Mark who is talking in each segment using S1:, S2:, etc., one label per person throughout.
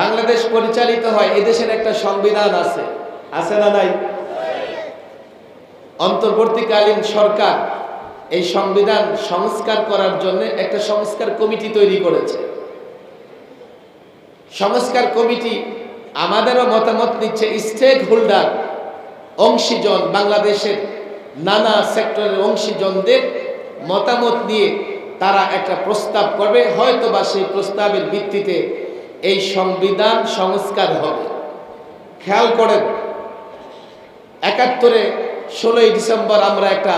S1: বাংলাদেশ পরিচালিত হয়, এদেশের একটা সংবিধান আছে। আছে না নাই? অন্তর্বর্তীকালীন সরকার এই সংবিধান সংস্কার করার জন্য একটা সংস্কার কমিটি তৈরি করেছে। সংস্কার কমিটি আমাদেরও মতামত নিচ্ছে স্টেক হোল্ডার অংশীজন, বাংলাদেশের নানা সেক্টরের অংশীজনদের মতামত নিয়ে তারা একটা প্রস্তাব করবে। হয়তো বা সেই প্রস্তাবের ভিত্তিতে এই সংবিধান সংস্কার হবে। খেয়াল করেন, একাত্তরে ষোলোই ডিসেম্বর আমরা একটা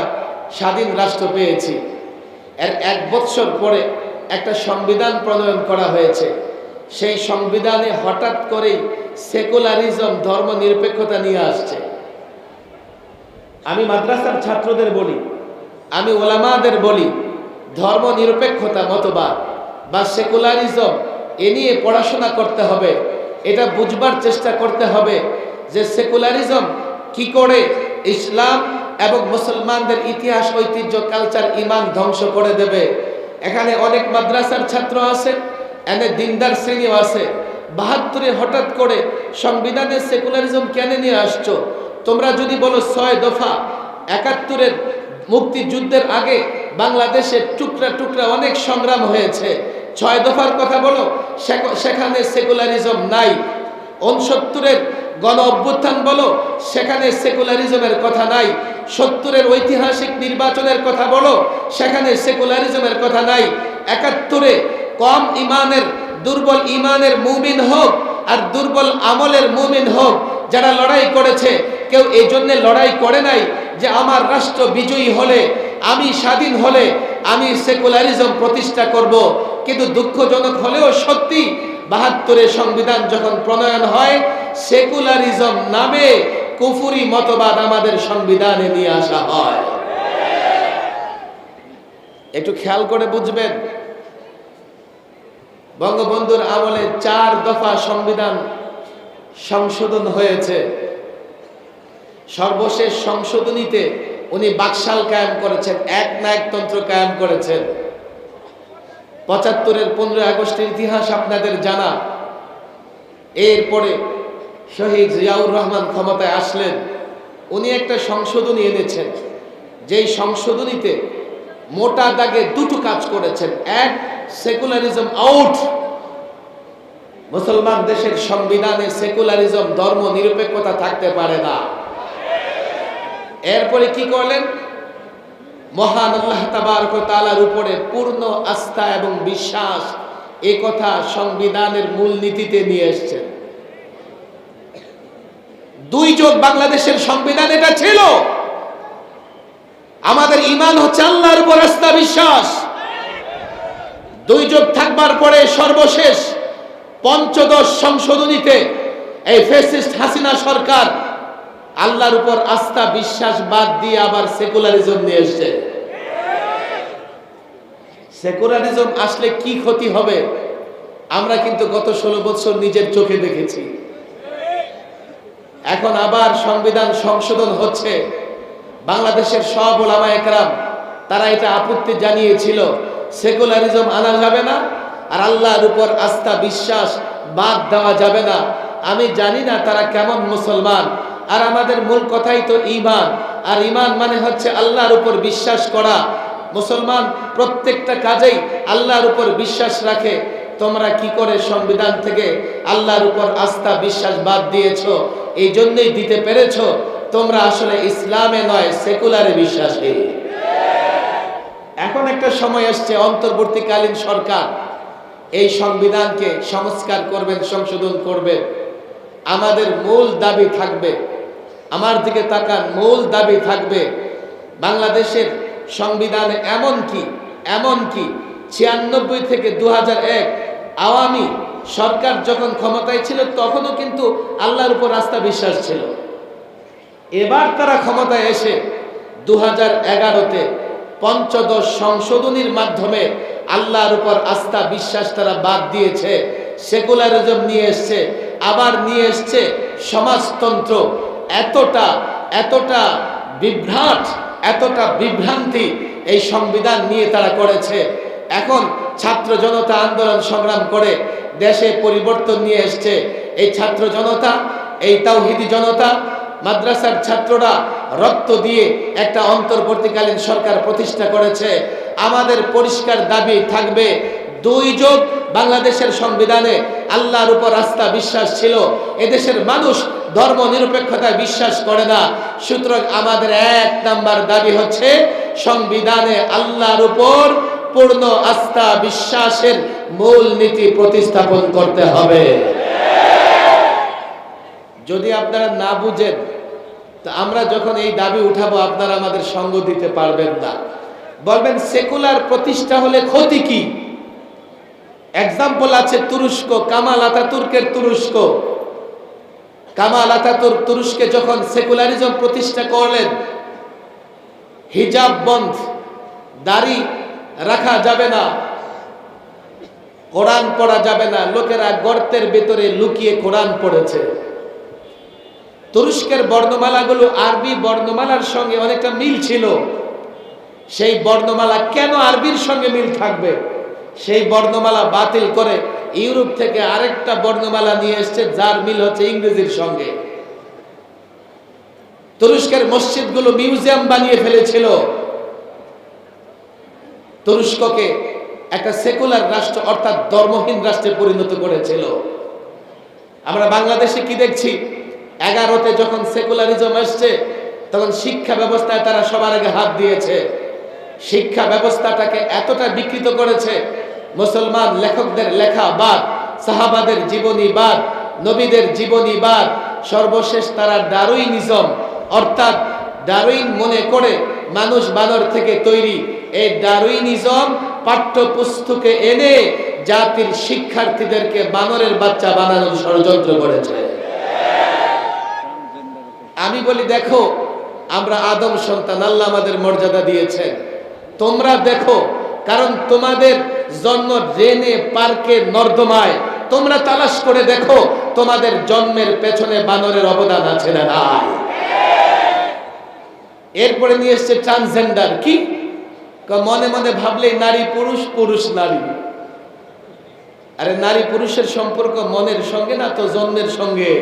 S1: স্বাধীন রাষ্ট্র পেয়েছি। এর এক বৎসর পরে একটা সংবিধান প্রণয়ন করা হয়েছে। সেই সংবিধানে হঠাৎ করেই সেকুলারিজম ধর্ম নিরপেক্ষতা নিয়ে আসছে। আমি মাদ্রাসার ছাত্রদের বলি, আমি ওলামাদের বলি ধর্ম নিরপেক্ষতা মতবাদ বা সেকুলারিজম এ নিয়ে পড়াশোনা করতে হবে। এটা বুঝবার চেষ্টা করতে হবে যে সেকুলারিজম কি করে ইসলাম এবং মুসলমানদের ইতিহাস, ঐতিহ্য, কালচার, ইমান ধ্বংস করে দেবে। এখানে অনেক মাদ্রাসার ছাত্র আছে, এনে দিনদার শ্রেণীও আছে। বাহাত্তরে হঠাৎ করে সংবিধানের সেকুলারিজম কেন নিয়ে আসছো? তোমরা যদি বলো ছয় দফা, একাত্তরের মুক্তিযুদ্ধের আগে বাংলাদেশের টুকরা টুকরা অনেক সংগ্রাম হয়েছে। ছয় দফার কথা বলো সেখ- সেখানে সেকুলারিজম নাই। উনসত্তরের গণ অভ্যুত্থান বলো, সেখানে সেকুলারিজমের কথা নাই। সত্তরের ঐতিহাসিক নির্বাচনের কথা বলো, সেখানে সেকুলারিজমের কথা নাই। একাত্তরে কম ইমানের, দুর্বল ইমানের মুমিন হোক আর দুর্বল আমলের মুমিন হোক, যারা লড়াই করেছে, কেউ এই জন্য লড়াই করে নাই যে আমার রাষ্ট্র বিজয়ী হলে, আমি স্বাধীন হলে আমি সেকুলারিজম প্রতিষ্ঠা করব। কিন্তু দুঃখজনক হলেও সত্যি বাহাত্তরের সংবিধান যখন প্রণয়ন হয়, সেকুলারিজম নামে কুফুরি মতবাদ আমাদের সংবিধানে নিয়ে আসা হয়। একটু খেয়াল করে বুঝবেন, বঙ্গবন্ধুর আমলে চার দফা সংবিধান সংশোধন হয়েছে। সর্বশেষ সংশোধনীতে উনি বাকশাল কায়েম করেছেন, এক নায়কতন্ত্র কায়েম করেছেন। পঁচাত্তরের পনেরোই আগস্টের ইতিহাস আপনাদের জানা। এরপরে শহীদ জিয়াউর রহমান ক্ষমতায় আসলেন। উনি একটা সংশোধনী এনেছেন। যেই সংশোধনীতে মোটা দাগে দুটো কাজ করেছেন। এক, সেকুলারিজম আউট। মুসলমান দেশের সংবিধানে সেকুলারিজম, ধর্ম, নিরপেক্ষতা থাকতে পারে না। এরপরে কি করলেন? মহান আল্লাহ তাবারক তাআলার উপরে পূর্ণ আস্থা এবং বিশ্বাস এ কথা সংবিধানের মূলনীতিতে নিয়ে এসেছেন দুই যোগ বাংলাদেশের সংবিধান এটা ছিল। আমাদের ইমান হচ্ছে আল্লাহর উপর আস্থা, বিশ্বাস। দুই যোগ থাকবার পরে সর্বশেষ পঞ্চদশ সংশোধনীতে এই ফেসিস্ট হাসিনা সরকার আল্লাহর উপর আস্থা, বিশ্বাস বাদ দিয়ে আবার সেকুলারিজম নিয়ে এসছে। সেকুলারিজম আসলে কি ক্ষতি হবে, আমরা কিন্তু গত ষোলো বছর নিজের চোখে দেখেছি। এখন আবার সংবিধান সংশোধন হচ্ছে। বাংলাদেশের সব ওলামা একরাম, তারা এটা আপত্তি জানিয়েছিল, সেকুলারিজম আনা যাবে না আর আল্লাহর উপর আস্থা, বিশ্বাস বাদ দেওয়া যাবে না। আমি জানি না তারা কেমন মুসলমান আর আমাদের মূল কথাই তো ইমান আর ইমান মানে হচ্ছে আল্লাহর উপর বিশ্বাস করা। মুসলমান, প্রত্যেকটা কাজেই আল্লাহর উপর বিশ্বাস রাখে। তোমরা কি করে সংবিধান থেকে আল্লাহর উপর আস্থা, বিশ্বাস বাদ দিয়েছ? এই জন্যই দিতে পেরেছ? তোমরা আসলে ইসলামে নয়, সেকুলারে বিশ্বাসী। এখন একটা সময় আসছে, অন্তর্বর্তীকালীন সরকার। এই সংবিধানকে সংস্কার করবেন, সংশোধন করবেন। আমাদের মূল দাবি থাকবে আমার দিকে তাকান, মূল দাবি থাকবে বাংলাদেশের সংবিধানে এমন কি এমন কি? ছিয়ানব্বই থেকে দু আওয়ামী সরকার যখন ক্ষমতায় ছিল, তখনও কিন্তু আল্লাহর উপর আস্থা বিশ্বাস ছিল। এবার তারা ক্ষমতায় এসে দু হাজার এগারোতে পঞ্চদশ সংশোধনীর মাধ্যমে আল্লাহর উপর আস্থা, বিশ্বাস তারা বাদ দিয়েছে, সেকুলারিজম নিয়ে এসছে, আবার নিয়ে এসছে সমাজতন্ত্র এতটা এতটা বিভ্রাট, এতটা বিভ্রান্তি এই সংবিধান নিয়ে তারা করেছে। এখন ছাত্র জনতা আন্দোলন সংগ্রাম করে দেশে পরিবর্তন নিয়ে এসছে। এই ছাত্র জনতা, এই তাওহিদি জনতা, মাদ্রাসার ছাত্ররা রক্ত দিয়ে একটা অন্তর্বর্তীকালীন সরকার প্রতিষ্ঠা করেছে। আমাদের পরিষ্কার দাবি থাকবে, দুই যোগ বাংলাদেশের সংবিধানে আল্লাহর উপর আস্থা বিশ্বাস ছিল। এদেশের মানুষ ধর্ম নিরপেক্ষতায় বিশ্বাস করে না। সুতরাং আমাদের এক নাম্বার দাবি হচ্ছে, সংবিধানে আল্লাহর উপর পূর্ণ আস্থা বিশ্বাসের মূল নীতি প্রতিস্থাপন করতে হবে। যদি আপনারা না বুঝেন, তো আমরা যখন এই দাবি উঠাবো, আপনারা আমাদের সঙ্গ দিতে পারবেন না। বলবেন, সেকুলার প্রতিষ্ঠা হলে ক্ষতি কি? এক্সাম্পল আছে তুরস্ক, কামাল আতাতুর্কের তুরস্ক। কামাল আতাতুর্ক তুরস্কে যখন সেকুলারিজম প্রতিষ্ঠা করলেন, হিজাব বন্ধ, দাড়ি রাখা যাবে না, কোরআন পড়া যাবে না, লোকেরা গর্তের ভেতরে লুকিয়ে কোরআন পড়েছে। তুরস্কের বর্ণমালাগুলো আরবি বর্ণমালার সঙ্গে অনেকটা মিল ছিল। সেই বর্ণমালা কেন আরবির সঙ্গে মিল থাকবে? সেই বর্ণমালা বাতিল করে ইউরোপ থেকে আরেকটা বর্ণমালা নিয়ে এসছে, যার মিল হচ্ছে ইংরেজির সঙ্গে। তুরস্কের মসজিদগুলো মিউজিয়াম বানিয়ে ফেলেছিল। তুরস্ককে একটা সেকুলার রাষ্ট্র, অর্থাৎ ধর্মহীন রাষ্ট্রে পরিণত করেছিল। আমরা বাংলাদেশে কি দেখছি? এগারোতে যখন সেকুলারিজম আসছে, তখন শিক্ষা ব্যবস্থায় তারা সবার আগে হাত দিয়েছে। শিক্ষা ব্যবস্থাটাকে এতটা বিকৃত করেছে মুসলমান লেখকদের লেখা বাদ, সাহাবাদের জীবনী বাদ, নবীদের জীবনী বাদ, সর্বশেষ তারা ডারুইনিজম অর্থাৎ ডারুইন মনে করে মানুষ বানর থেকে তৈরি। এই ডারুইনিজম পাঠ্যপুস্তকে এনে জাতির শিক্ষার্থীদেরকে বানরের বাচ্চা বানানোর ষড়যন্ত্র করেছে। আমি বলি, দেখো, আমরা আদম সন্তান, আল্লাহ আমাদের মর্যাদা দিয়েছেন। তোমরা দেখো কারণ তোমাদের জন্ম ড্রেনে, পার্কে, নর্দমায়। তোমরা তালাশ করে দেখো, তোমাদের জন্মের পেছনে বানরের অবদান আছে না নাই। এরপরে নিয়ে এসছে ট্রান্সজেন্ডার। কি? মনে মনে ভাবলে নারী পুরুষ পুরুষ নারী। আরে নারী পুরুষের সম্পর্ক মনের সঙ্গে না তো জন্মের সঙ্গে?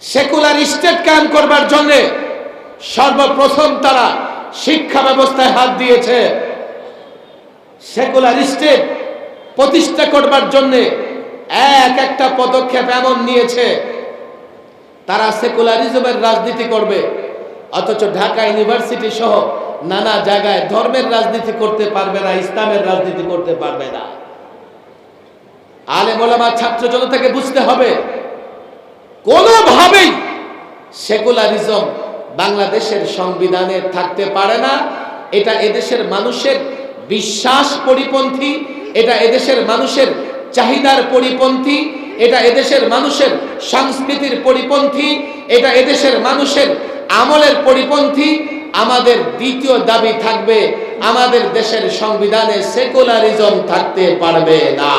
S1: সেকুলার স্টেট কায়েম করবার জন্য সর্বপ্রথম তারা শিক্ষা ব্যবস্থায় হাত দিয়েছে। সেকুলার স্টেট প্রতিষ্ঠা করবার জন্য এক একটা পদক্ষেপ এমন নিয়েছে। তারা সেকুলারিজমের রাজনীতি করবে, অথচ ঢাকা ইউনিভার্সিটি সহ নানা জায়গায় ধর্মের রাজনীতি করতে পারবে না, ইসলামের রাজনীতি করতে পারবে না। আলে মোলামা ছাত্র জনতাকে বুঝতে হবে, কোনোভাবেই সেকুলারিজম বাংলাদেশের সংবিধানে থাকতে পারে না। এটা এদেশের মানুষের বিশ্বাস পরিপন্থী, এটা এদেশের মানুষের চাহিদার পরিপন্থী, এটা এদেশের মানুষের সংস্কৃতির পরিপন্থী, এটা এদেশের মানুষের আমলের পরিপন্থী। আমাদের দ্বিতীয় দাবি থাকবে, আমাদের দেশের সংবিধানে সেকুলারিজম থাকতে পারবে না।